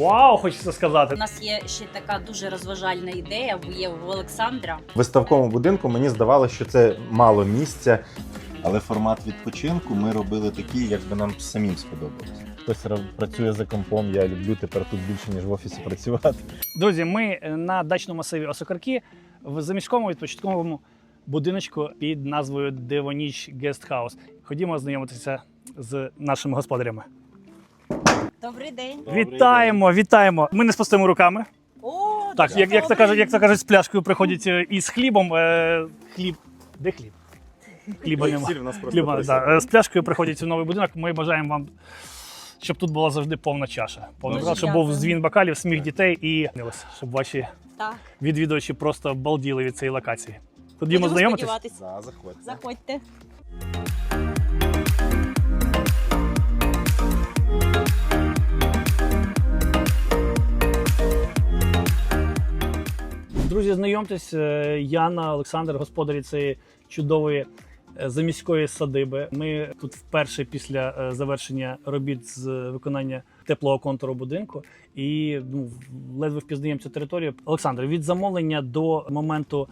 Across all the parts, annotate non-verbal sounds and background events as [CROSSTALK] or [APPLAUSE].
Вау, хочеться сказати. У нас є ще така дуже розважальна ідея. Є у Олександра. В виставковому будинку мені здавалося, що це мало місця. Але формат відпочинку ми робили такий, як би нам самим сподобалось. Хтось працює за компом, я люблю тепер тут більше, ніж в офісі працювати. Друзі, ми на дачному масиві Осокарки в заміському відпочинковому будиночку під назвою Дивоніч Гестхаус. Ходімо знайомитися з нашими господарями. Добрий день. Добрий вітаємо, вітаємо. Ми не з пустими руками. О, Так, дуже як, як, то добре. кажуть, як то кажуть, з пляшкою приходять е, і з хлібом. Е, хліб. Де хліб? Хліба нема. Сіль в нас просто Хліба, да. Е, З пляшкою приходять у новий будинок. Ми бажаємо вам, щоб тут була завжди повна чаша. Повна Дуже чаша, щоб був дякую. дзвін бокалів, сміх дітей і щоб ваші Так. відвідувачі просто балділи від цієї локації. Ходімо Будемо знайомитись. сподіватись. За, заходьте. Заходьте. Друзі, знайомтесь, е, Яна, Олександр, господарі цієї чудової е, заміської садиби. Ми тут вперше після е, завершення робіт з виконання теплого контуру будинку і ну, ледве впізнаємо цю територію. Олександр, від замовлення до моменту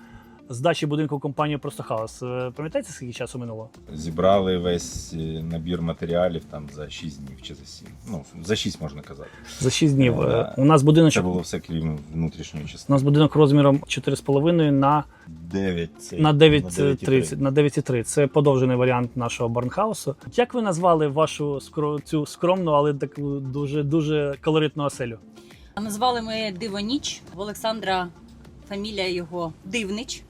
здачі будинку компанії Просто Хаус. е, Пам'ятаєте, скільки часу минуло? Зібрали весь е, набір матеріалів там за 6 днів чи за 7. Ну, за 6 можна казати. За 6 днів. Е, Е. У нас Це будиночок. було все крім внутрішньої У нас будинок розміром 4,5 на 9 на 9.30. 9,3. На 9.3. Це подовжений варіант нашого барнхаусу. Як ви назвали вашу скро- цю скромну, але таку дуже дуже колоритну оселю? Назвали ми Дивоніч. В Олександра фамілія його Дивнич.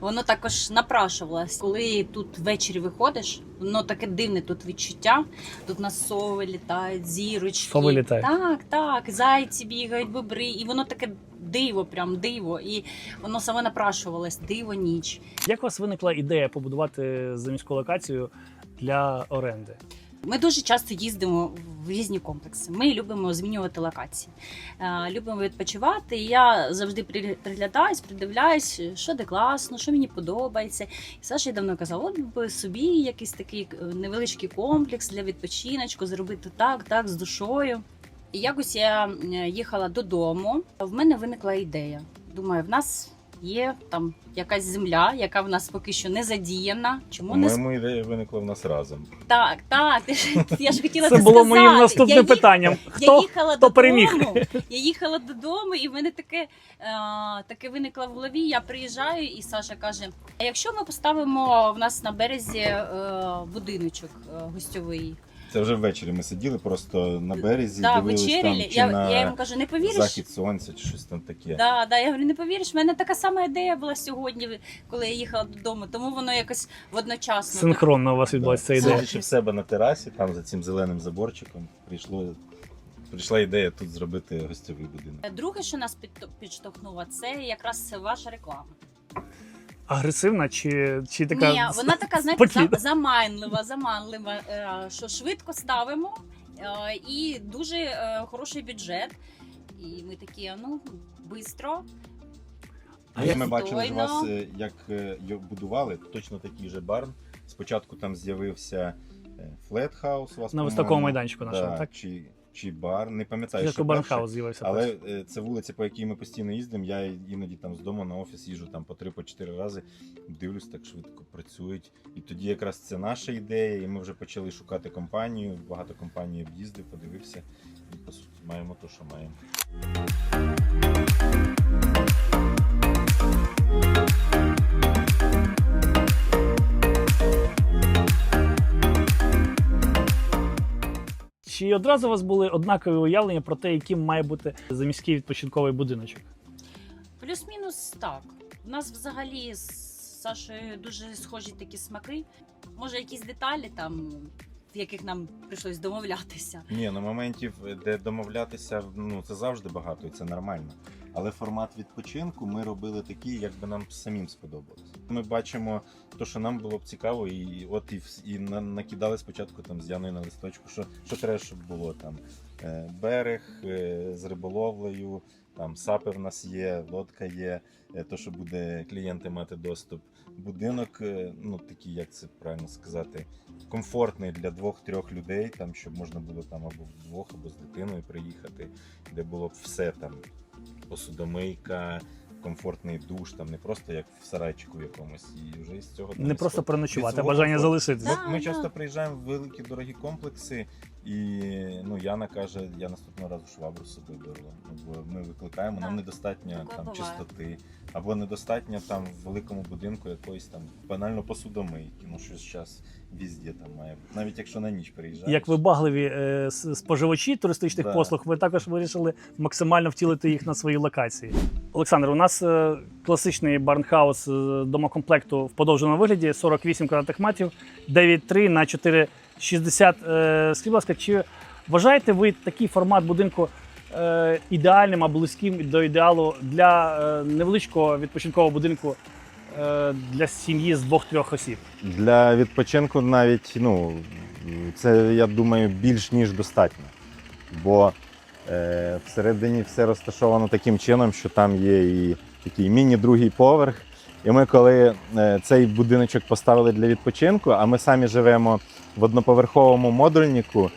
Воно також напрашувалось, коли тут ввечері виходиш, воно таке дивне тут відчуття. Тут на сови літають, зірочки. Сови літають? Так, так, зайці бігають, бобри, і воно таке диво, прям диво. І воно саме напрашувалось диво ніч. Як у вас виникла ідея побудувати заміську локацію для оренди? Ми дуже часто їздимо в різні комплекси. Ми любимо змінювати локації, Е, любимо відпочивати. І я завжди при- приглядаюсь, придивляюсь, що де класно, що мені подобається. І Саша давно казав, от би собі якийсь такий е, невеличкий комплекс для відпочиночку, зробити так, так, з душою. І якось я е, їхала додому. В мене виникла ідея. Думаю, в нас є там якась земля, яка в нас поки що не задіяна. Чому не По-моєму, ідея виникла в нас разом. так, так. ти ж- [LAUGHS] Я ж хотіла Це це було сказати. моїм наступним я їх- питанням. Я їхала хто додому, переміг? Я їхала додому, і в мене таке, е, таке виникло в голові. Я приїжджаю, і Саша каже: А якщо ми поставимо в нас на березі е, будиночок е, гостьовий? Це вже ввечері ми сиділи просто на березі, да, дивились вечеряли. там, чи Я, на я йому кажу, не повіриш? захід сонця, чи щось там таке. Да, да, я говорю, не повіриш, в мене така сама ідея була сьогодні, коли я їхала додому, тому воно якось водночасно. Синхронно у вас відбулася ця ідея. Сидячи в себе на терасі, там за цим зеленим заборчиком, прийшло, прийшла ідея тут зробити гостьовий будинок. Друге, що нас підштовхнуло, це якраз ваша реклама. Агресивна чи, чи така. Ні, вона така, знаєте, спокійна? заманлива, заманлива, е, що швидко ставимо е, і дуже е, хороший бюджет. І ми такі, ну, швидко. А як- ми бачили ж вас, як його будували, точно такий же барн. Спочатку там з'явився флетхаус вас. На високому майданчику нашому, да, так? Чи, чи бар, не пам'ятаю, що перше. З'явився. Але перший. е, це вулиця, по якій ми постійно їздимо. Я іноді там з дому на офіс їжджу там по три, по чотири рази. Дивлюсь, так швидко працюють. І тоді якраз це наша ідея, і ми вже почали шукати компанію. Багато компаній об'їздив, подивився. І по суті маємо те, що маємо. Чи одразу у вас були однакові уявлення про те, яким має бути заміський відпочинковий будиночок? Плюс-мінус так. У нас взагалі з Сашою дуже схожі такі смаки. Може, якісь деталі там, в яких нам прийшлось домовлятися. Ні, на моментів, де домовлятися, ну це завжди багато, і це нормально. Але формат відпочинку ми робили такий, як би нам самим сподобалось. Ми бачимо те, що нам було б цікаво, і от і, і на- накидали спочатку там з Яною на листочку, що, що треба, щоб було там. е, берег е, з риболовлею, там сапи в нас є, лодка є, е, то, що буде клієнти мати доступ. Будинок, ну такий, як це правильно сказати, комфортний для двох-трьох людей, там, щоб можна було там або вдвох, або з дитиною приїхати, де було б все там посудомийка, комфортний душ, там не просто як в сарайчику якомусь, і вже з цього там Не від просто свого- переночувати, а бажання комфорту. залишитися. Ми, Ми часто приїжджаємо в великі дорогі комплекси, і ну Яна каже, я наступного разу швабру з собою беру. Ну, бо ми викликаємо, нам недостатньо там буває. чистоти, або недостатньо там в великому будинку якоїсь там банально посудомийки. Ну щось зараз візді там має бути. Навіть якщо на ніч приїжджаєш. Як ви багливі е, споживачі туристичних да. послуг, ви також вирішили максимально втілити їх на свої локації. Олександр, у нас е, класичний барнхаус е, домокомплекту в подовженому вигляді: 48 квадратних метрів, 9,3 на 4 60. Е, скажіть, будь ласка, чи вважаєте ви такий формат будинку е, ідеальним або близьким до ідеалу для е, невеличкого відпочинкового будинку для сім'ї з двох-трьох осіб? Для відпочинку навіть ну, це, я думаю, більш ніж достатньо. Бо всередині все розташовано таким чином, що там є і такий міні-другий поверх. І ми, коли цей будиночок поставили для відпочинку, а ми самі живемо в одноповерховому модульнику,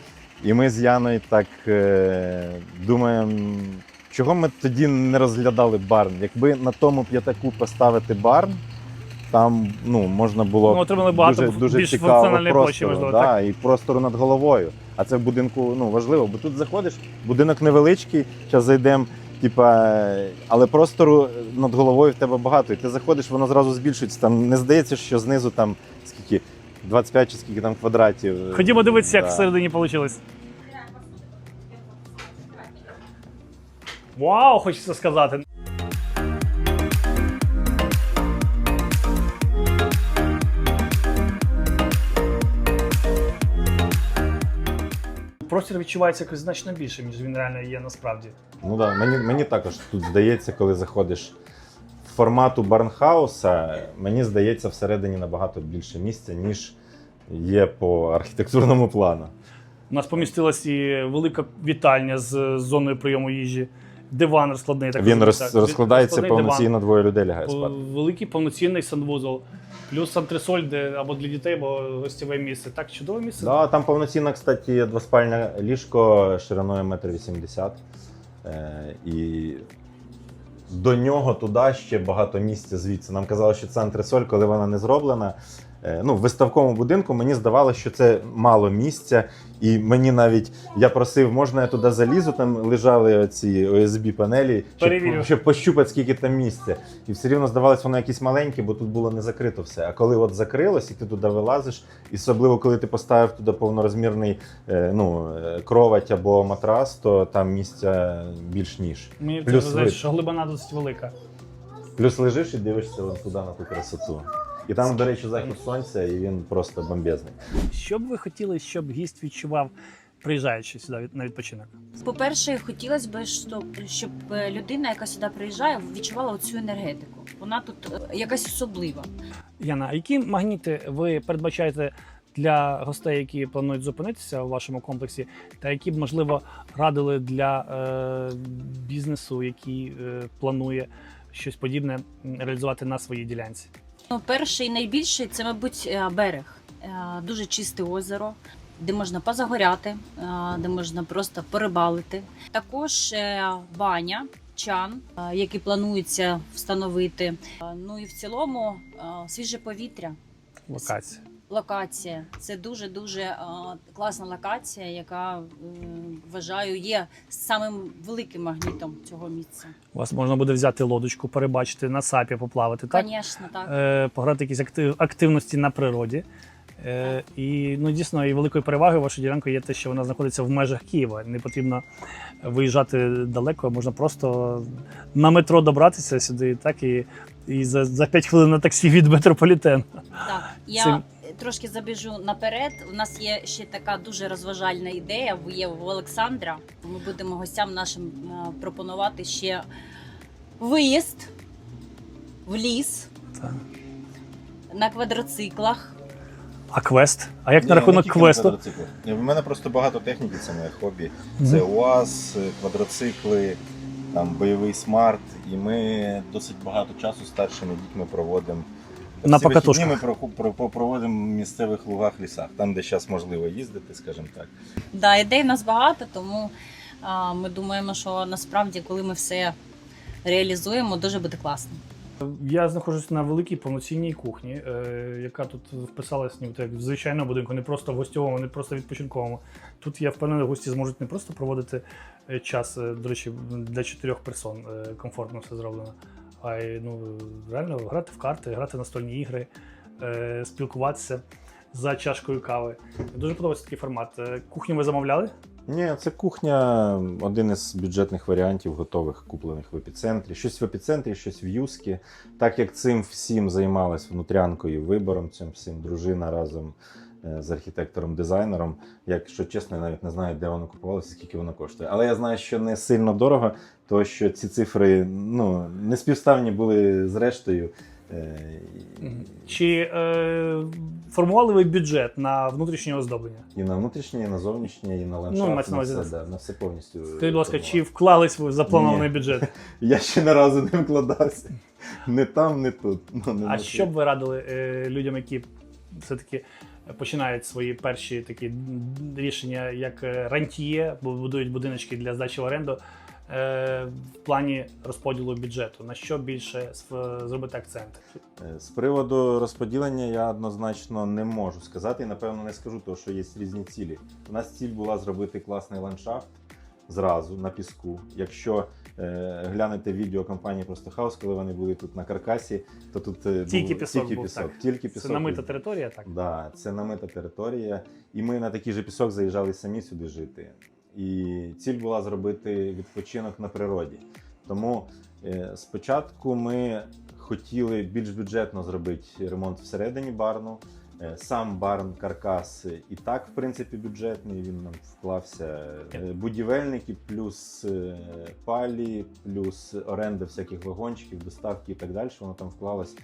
і ми з Яною так е, думаємо, чого ми тоді не розглядали барн? Якби на тому п'ятаку поставити барн, там ну, можна було Ну, отримали багато дуже, дуже більш цікаво простору, можливо, да, і простору над головою. А це в будинку ну, важливо, бо тут заходиш, будинок невеличкий, зараз зайдемо, типа, але простору над головою в тебе багато. І ти заходиш, воно зразу збільшується. Там не здається, що знизу там скільки 25 чи скільки там квадратів. Ходімо дивитися, як Да. всередині вийшло. Вау, хочеться сказати. Простір відчувається якось значно більше, ніж він реально є насправді. Ну да, мені, мені також тут здається, коли заходиш формату барнхауса, мені здається, всередині набагато більше місця, ніж є по архітектурному плану. У нас помістилась і велика вітальня з зоною прийому їжі, диван розкладний. Так Він роз, так. розкладається Розкладний повноцінно, двоє людей лягає спати. великий повноцінний санвузол, плюс антресоль, де або для дітей, або гостєве місце. Так, чудове місце. Да, там повноцінно, кстати, двоспальне ліжко шириною 1,80 м. Е, і до нього туди ще багато місця звідси. Нам казали, що центр соль, коли вона не зроблена. Е, ну, в виставковому будинку мені здавалося, що це мало місця. І мені навіть я просив, можна я туди залізу, там лежали ці ОСБ панелі, щоб, щоб пощупати, скільки там місця. І все рівно здавалось, воно якесь маленьке, бо тут було не закрито все. А коли от закрилось, і ти туди вилазиш, і особливо коли ти поставив туди повнорозмірний е, ну, е, кровать або матрас, то там місця більш ніж. Мені Плюс це що глибина досить велика. Плюс лежиш і дивишся туди на ту красоту. І там, до речі, захід сонця, і він просто бомбезний. Що б ви хотіли, щоб гість відчував, приїжджаючи сюди на відпочинок? По-перше, хотілося б, щоб, щоб е, людина, яка сюди приїжджає, відчувала цю енергетику. Вона тут е, якась особлива. Яна, а які магніти ви передбачаєте для гостей, які планують зупинитися у вашому комплексі, та які б, можливо, радили для е, бізнесу, який е, планує щось подібне реалізувати на своїй ділянці? Ну, перший найбільший це, мабуть, е, берег. Е, Дуже чисте озеро, де можна позагоряти, е, де можна просто порибалити. Також баня, чан, який планується встановити. Ну і в цілому свіже повітря. Локація. Локація це дуже дуже класна локація, яка вважаю є самим великим магнітом цього місця. У вас можна буде взяти лодочку, перебачити на сапі, поплавати, так? Звісно, так. Е, пограти якісь актив, активності на природі. Е, і ну, дійсно, і великою перевагою вашої ділянки є те, що вона знаходиться в межах Києва. Не потрібно виїжджати далеко, можна просто на метро добратися сюди, так і, і за, за 5 хвилин на таксі від метрополітену. Так, я Цим- трошки забіжу наперед. У нас є ще така дуже розважальна ідея. в- Є в Олександра. Ми будемо гостям нашим е, пропонувати ще виїзд в ліс Так. на квадроциклах. А квест? А як Ні, на рахунок квесту? В мене просто багато техніки, це моє хобі. Це УАЗ, квадроцикли, там бойовий смарт. І ми досить багато часу з старшими дітьми проводимо. На вихідні. Ми про- про- про- проводимо в місцевих лугах, лісах, там, де зараз можливо їздити, скажімо так. Да, ідей в нас багато, тому а, ми думаємо, що насправді, коли ми все реалізуємо, дуже буде класно. Я знаходжусь на великій повноцінній кухні, е, яка тут вписалась ніби як в звичайному будинку, не просто в гостьовому, не просто відпочинковому. Тут я впевнений, гості зможуть не просто проводити е, час, е, до речі, для чотирьох персон е, комфортно все зроблено, а ну, реально грати в карти, грати в настольні ігри, е, спілкуватися за чашкою кави. Дуже подобається такий формат. Е, Кухню ви замовляли? Ні, це кухня один із бюджетних варіантів, готових, куплених в епіцентрі. Щось в епіцентрі, щось в Юскі. Так як цим всім займалась внутрянкою, вибором цим всім дружина разом з архітектором-дизайнером. Якщо чесно, я навіть не знаю, де воно купувалося, скільки воно коштує. Але я знаю, що не сильно дорого, то що ці цифри ну, не співставні були з рештою. Е, Чи е, формували ви бюджет на внутрішнє оздоблення? І на внутрішнє, і на зовнішнє, і на Ну, ландшафт, мається на все, да. да, на все повністю. Скажіть, будь ласка, чи вклались ви в запланований Ні. бюджет? [LAUGHS] Я ще не разу не вкладався. Не там, не тут. Ну, не А на що б ви радили е, людям, які все-таки починають свої перші такі рішення, як е, рантіє, бо будують будиночки для здачі в оренду е, в плані розподілу бюджету? На що більше зробити акцент? Е, З приводу розподілення я однозначно не можу сказати і напевно не скажу, тому що є різні цілі. У нас ціль була зробити класний ландшафт зразу на піску. Якщо глянете відео компанії Просто Хаус, коли вони були тут на каркасі, то тут е, Тільки був, пісок тільки був, пісок, так. тільки Це пісок. намита територія, так? Да, це намита територія. І ми на такий же пісок заїжджали самі сюди жити. І ціль була зробити відпочинок на природі. Тому е, спочатку ми хотіли більш бюджетно зробити ремонт всередині барну. Е, Сам барн каркас і так, в принципі, бюджетний. Він нам вклався. Е, Будівельники, плюс е, палі, плюс оренда всяких вагончиків, доставки і так далі. Воно там вклалось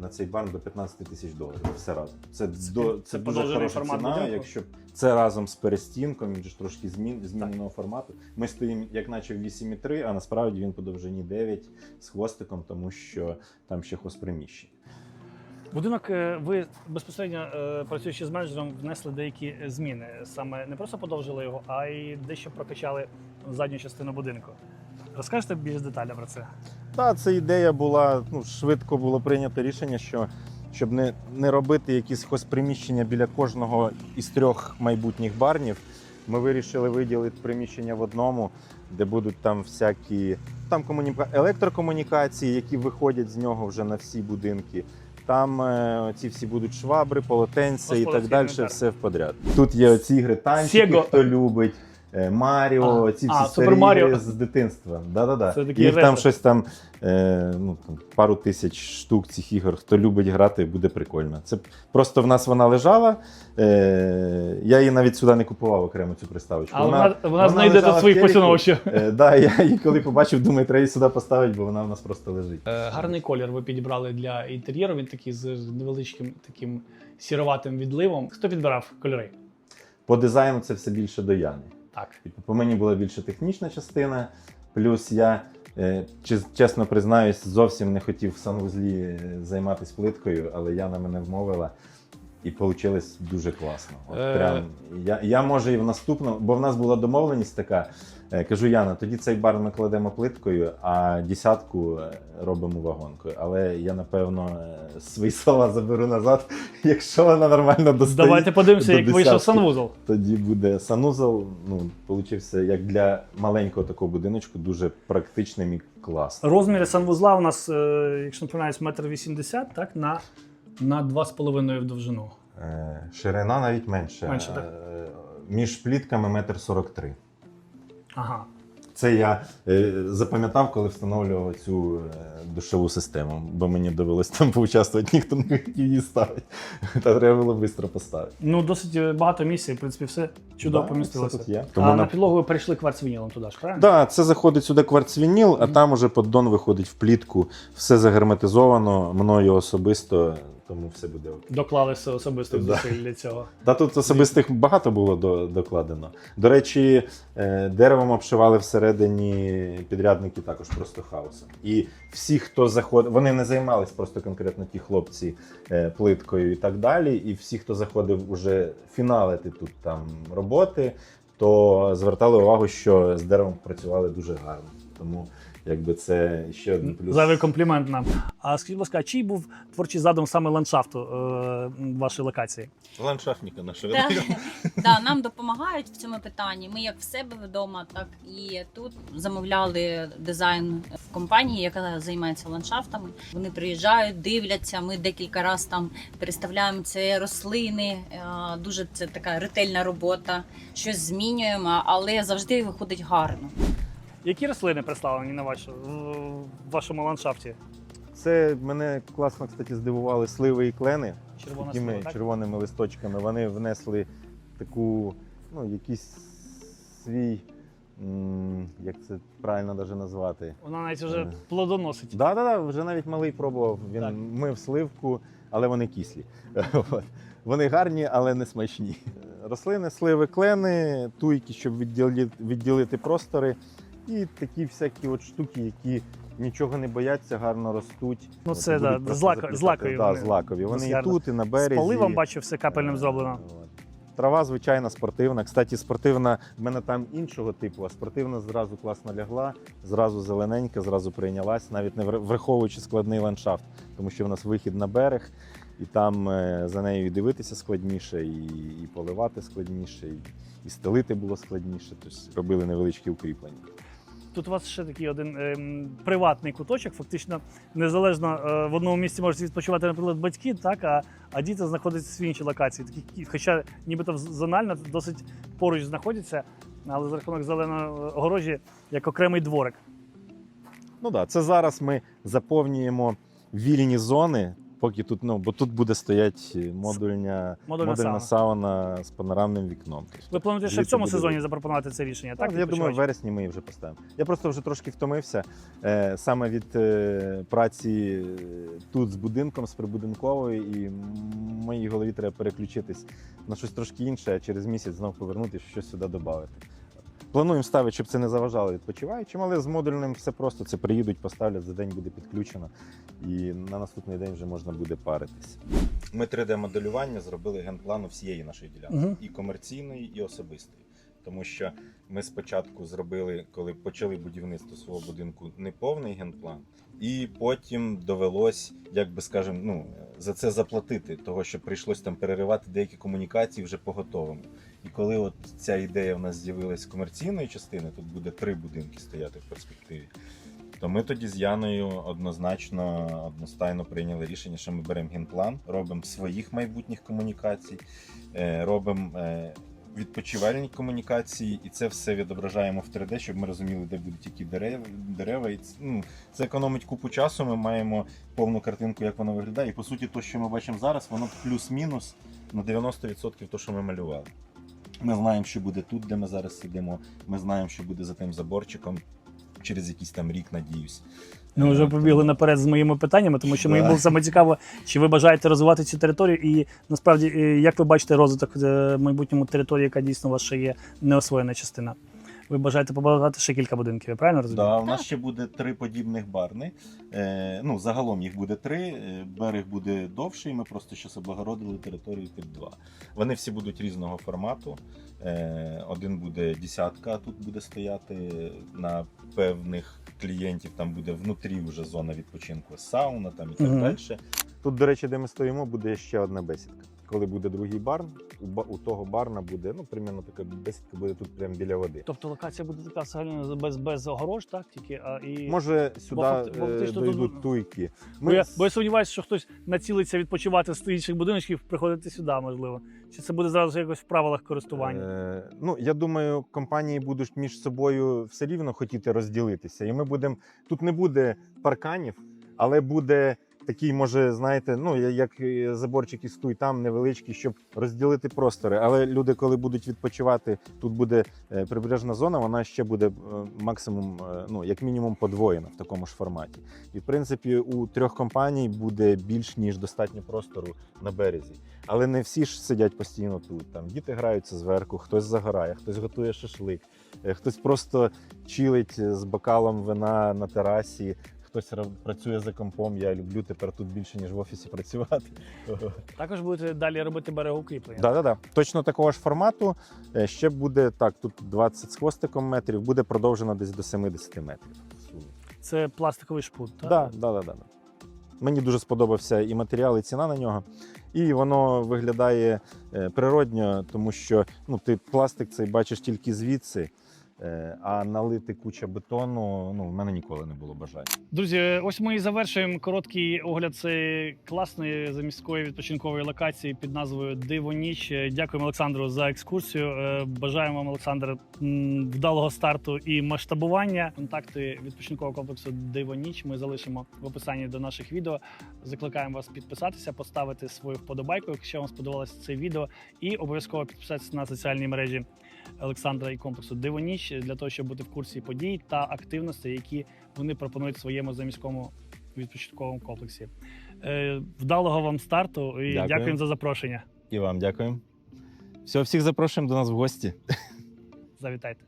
на цей барн до 15 тисяч доларів. Все разом. Це, до, це, це дуже хороша ціна. будинку? Якщо це разом з перестінком, він ж трошки змін, зміненого формату. Ми стоїмо як наче в 8,3, а насправді він по довжині 9 з хвостиком, тому що там ще хозприміщення. Будинок, е, ви безпосередньо е, працюючи з менеджером, внесли деякі зміни. Саме не просто подовжили його, а й дещо прокачали задню частину будинку. Розкажете більш детально про це? Так, це ідея була. Ну, швидко було прийнято рішення, що щоб не, не робити якісь хозприміщення біля кожного із трьох майбутніх барнів, ми вирішили виділити приміщення в одному, де будуть там всякі там комуніка... електрокомунікації, які виходять з нього вже на всі будинки. Там е, ці всі будуть швабри, полотенця і так Господарський далі, інвентар. все в подряд. Тут є оці ігри танчики, Сего. хто любить. Е, Маріо, А, ці а, всі Супер старі Маріо. з дитинства. Да-да-да. Це такі Їх там щось там, е, ну, там пару тисяч штук цих ігор. Хто любить грати, буде прикольно. Це просто в нас вона лежала. Е, я її навіть сюди не купував окремо цю приставочку. А вона, вона, знайде лежала в своїх поціновувачів. Е, да, я її коли побачив, думаю, треба її сюди поставити, бо вона в нас просто лежить. Е, Гарний колір ви підібрали для інтер'єру. Він такий з невеличким таким сіроватим відливом. Хто підбирав кольори? По дизайну це все більше до Яни. Так. І По мені була більше технічна частина. Плюс я, е, чесно признаюсь, зовсім не хотів в санвузлі е, займатися плиткою, але Яна мене вмовила. І вийшло дуже класно. От Е. прям, я, я може і в наступному, бо в нас була домовленість така. е, Кажу, Яна, тоді цей бар ми кладемо плиткою, а десятку е, робимо вагонкою. Але я напевно свої слова заберу назад, [LAUGHS] якщо вона нормально достоїть. Давайте подивимося, до як вийшов санвузол. Тоді буде санузел. Ну, получився як для маленького такого будиночку, дуже практичним і класним. Розміри санвузла у нас, якщо не помиляюсь, метр вісімдесят, так, на, на 2,5 в довжину. Е, ширина навіть менше. Менше, так? Е, між плітками метр сорок три. Ага. Це я е, запам'ятав, коли встановлював цю е, душову систему, бо мені довелось там поучаствувати, ніхто не хотів її ставити. [LAUGHS] Та треба було швидко поставити. Ну, досить багато місця, в принципі, все чудово Да, помістилося. все тут є. А на на... підлогу ви перейшли кварцвінілом туди ж, правильно? Да, це заходить сюди кварцвініл, а там уже поддон виходить в плітку. Все загерметизовано мною особисто. Тому все буде окей. Доклалися особисто Да. зусиль для цього. Та тут особистих багато було до, докладено. До речі, е, деревом обшивали всередині підрядники також просто хаосом. І всі, хто заходив, вони не займались просто конкретно ті хлопці е, плиткою і так далі. І всі, хто заходив уже фіналити тут там роботи, то звертали увагу, що з деревом працювали дуже гарно. Тому якби це ще один плюс. Зайвий комплімент нам. А скажіть, будь ласка, чий був творчий задум саме ландшафту е, вашої локації? Ландшафтника нашого. Та, да, нам допомагають в цьому питанні. Ми як в себе вдома, так і тут замовляли дизайн в компанії, яка займається ландшафтами. Вони приїжджають, дивляться. Ми декілька разів там переставляємо це рослини. Е, Дуже це така ретельна робота. Щось змінюємо, але завжди виходить гарно. Які рослини представлені на вашу, в вашому ландшафті? Це мене класно, кстати, здивували сливи і клени. Червона такими слива, так? червоними листочками. Вони внесли таку, ну, якийсь свій, м, як це правильно навіть назвати. Вона навіть вже Е. плодоносить. Да, да, да, вже навіть малий пробував. Він Так. мив сливку, але вони кислі. [LAUGHS] От. Вони гарні, але не смачні. Рослини, сливи, клени, туйки, щоб відділити, відділити простори, і такі всякі от штуки, які нічого не бояться, гарно ростуть. Ну, це, будуть да, злако- заплітати. злакові Да, вони. злакові. Вони і тут, і на З березі. поливом бачу, все капельним зроблено. От. Трава, звичайно, спортивна. Кстати, спортивна в мене там іншого типу, а спортивна зразу класно лягла, зразу зелененька, зразу прийнялась, навіть не вр- враховуючи складний ландшафт, тому що в нас вихід на берег, і там е, за нею і дивитися складніше, і, і поливати складніше, і, і стелити було складніше. Тобто робили невеличкі укріплення. Тут у вас ще такий один ем, приватний куточок, фактично незалежно е, в одному місці можуть відпочивати, наприклад, батьки, так, а, а діти знаходяться в іншій локації. Такі, хоча нібито зонально досить поруч знаходяться, але за рахунок зеленої огорожі як окремий дворик. Ну так, да, це зараз ми заповнюємо вільні зони. Поки тут, ну бо тут буде стоять модульня, Модульна модульна сауна. сауна з панорамним вікном. Тобто, Ви плануєте ще в цьому буде сезоні запропонувати це рішення, так? Так, я думаю, в вересні ми її вже поставимо. Я просто вже трошки втомився е, саме від е, праці е, тут з будинком, з прибудинковою, і моїй голові треба переключитись на щось трошки інше, а через місяць знов повернутися, щось сюди додати. Плануємо ставити, щоб це не заважало відпочиваючим, але з модульним все просто. Це приїдуть, поставлять, за день буде підключено, і на наступний день вже можна буде паритись. Ми 3D-моделювання зробили генплану всієї нашої ділянки, Мгм. і комерційної, і особистої. Тому що ми спочатку зробили, коли почали будівництво свого будинку, неповний генплан, і потім довелось, як би скажемо, ну за це заплатити, того що прийшлось там переривати деякі комунікації вже по готовому. І коли от ця ідея в нас з'явилась з комерційної частини, тут буде три будинки стояти в перспективі. То ми тоді з Яною однозначно одностайно прийняли рішення, що ми беремо генплан, робимо своїх майбутніх комунікацій, е, робимо е, відпочивальні комунікації, і це все відображаємо в 3D, щоб ми розуміли, де будуть які дерева. дерева. І це, ну, це економить купу часу. Ми маємо повну картинку, як воно виглядає. І по суті, то, що ми бачимо зараз, воно плюс-мінус на 90% то, що ми малювали. Ми знаємо, що буде тут, де ми зараз сидимо. Ми знаємо, що буде за тим заборчиком через якийсь там рік, надіюсь. Ми вже побігли наперед з моїми питаннями, тому що мені було саме цікаво, чи ви бажаєте розвивати цю територію, і насправді, е, як ви бачите розвиток е, в майбутньому території, яка дійсно у вас ще є неосвоєна частина. Ви бажаєте побудувати ще кілька будинків, я правильно розумію? Да, у нас Так. ще буде три подібних барни. Е, ну, загалом їх буде три. Е, Берег буде довший. Ми просто зараз облагородили територію під два. Вони всі будуть різного формату. Е, один буде десятка, а тут буде стояти на певних клієнтів. Там буде внутрі вже зона відпочинку, сауна там і так Мгм. далі. Тут, до речі, де ми стоїмо, буде ще одна бесідка. Коли буде другий барн, у, ба- у того барна буде, ну, примерно така бесідка буде тут прямо біля води. Тобто локація буде така взагалі без, без огорож, так? Тільки, а, і... Може, сюди бо е, дойдуть тут- туйки. Бо, я, бо я сподіваюся, що хтось націлиться відпочивати з інших будиночків, приходити сюди, можливо. Чи це буде зразу якось в правилах користування? Е, ну, я думаю, компанії будуть між собою все рівно хотіти розділитися. І ми будемо. Тут не буде парканів, але буде такий, може, знаєте, ну як е, заборчик із туй там невеличкий, щоб розділити простори. Але люди, коли будуть відпочивати, тут буде е, прибережна зона, вона ще буде е, максимум, ну як мінімум, подвоєна в такому ж форматі. І в принципі, у трьох компаній буде більш ніж достатньо простору на березі. Але не всі ж сидять постійно тут. Там діти граються зверху, хтось загорає, хтось готує шашлик, хтось просто чилить з бокалом вина на терасі. Хтось працює за компом. Я люблю тепер тут більше ніж в офісі працювати. [LAUGHS] Також будете далі робити берегоукріплення. Да, да, да. Точно такого ж формату. Е, Ще буде так. Тут 20 з хвостиком метрів, буде продовжено десь до 70 метрів. Це пластиковий шпут. Так? Да, да, да, да. Мені дуже сподобався і матеріал, і ціна на нього. І воно виглядає е, природньо, тому що ну, ти пластик цей бачиш тільки звідси, а налити куча бетону ну, в мене ніколи не було бажання. Друзі, ось ми і завершуємо короткий огляд цієї класної заміської відпочинкової локації під назвою Диво Ніч. Дякуємо Олександру за екскурсію. Е, Бажаємо вам, Олександр, вдалого старту і масштабування. Контакти відпочинкового комплексу Диво Ніч ми залишимо в описанні до наших відео. Закликаємо вас підписатися, поставити свою вподобайку, якщо вам сподобалося це відео, і обов'язково підписатися на соціальні мережі Олександра і комплексу Дивоніч для того, щоб бути в курсі подій та активностей, які вони пропонують своєму заміському відпочатковому комплексі. Е, Вдалого вам старту і Дякую. дякуємо за запрошення. І вам дякую. Все, всіх запрошуємо до нас в гості. [LAUGHS] Завітайте.